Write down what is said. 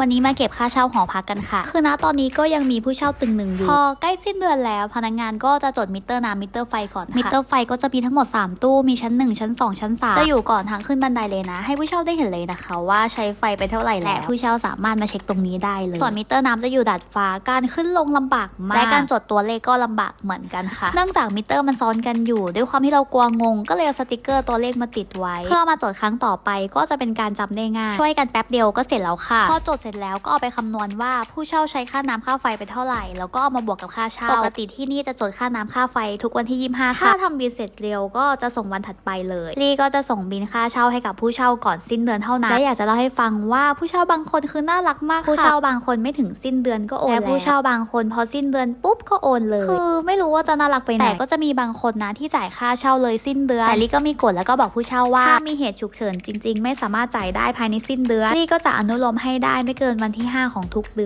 วันนี้มาเก็บค่าเช่าหอพักกันค่ะ คือณตอนนี้ก็ยังมีผู้เช่าตึงหนึ่งอยู่ พอใกล้สิ้นเดือนแล้ว พนักงานก็จะจดมิเตอร์น้ำมิเตอร์ไฟก่อนค่ะมิเตอร์ไฟก็จะมีทั้งหมด 3 ตู้ มีชั้น 1 ชั้น 2 ชั้น 3 จะอยู่ก่อนทางขึ้นบันไดเลยนะ ให้ผู้เช่าได้เห็นเลยนะคะ ว่าใช้ไฟไปเท่าไหร่แล้วและผู้เช่าสามารถมาเช็คตรงนี้ได้เลย ส่วนมิเตอร์น้ำจะอยู่ดาดฟ้า การขึ้นลงลำบากมาก และการจดตัวเลขก็ลำบากเหมือนกันค่ะ เนื่องจากมิเตอร์มันซ้อนกันอยู่ ด้วยความที่เรากลัวงง ก็เลยเอาสติกเกอร์ตัวเลขมาติดไว้ เพื่อเอามาจดครั้งต่อไปก็จะเป็นการจำได้ง่าย ช่วยกันแป๊บเดียวก็เสร็จแล้วค่ะ พอจดเสร็จแล้วก็เอาไปคำนวณว่าผู้เช่าใช้ค่าน้ำค่าไฟไปเท่าไหร่ แล้วก็เอามาบวกกับค่าเช่าปกติที่นี่จะจดค่าน้ำค่าไฟทุกวันที่ 25 ค่ะถ้าทำบินเสร็จเร็วก็จะส่งวันถัดไปเลยลี่ก็จะส่งบินค่าเช่าให้กับผู้เช่าก่อนสิ้นเดือนเท่านั้นและอยากจะเล่าให้ฟังว่าผู้เช่าบางคนคือน่ารักมากค่ะผู้เช่าบางคนไม่ถึงสิ้นเดือนก็โอนและผู้เช่าบางคนพอสิ้นเดือนปุ๊บก็โอนเลยคือไม่รู้ว่าจะน่ารักไปไหนแต่ก็จะมีบางคนนะที่จ่ายค่าเช่าเลยสิ้นเดือนแต่ลี่ก็มีกฎแล้วก็บอกผู้เช่าว่าถ้ามีเหตุฉุกเฉินจริง ๆ ไม่สามารถจ่ายได้ภายในสิ้นเดือนลี่ก็จะอนุโลมให้ได้ไม่เกินวันที่ 5 ของทุกเดือน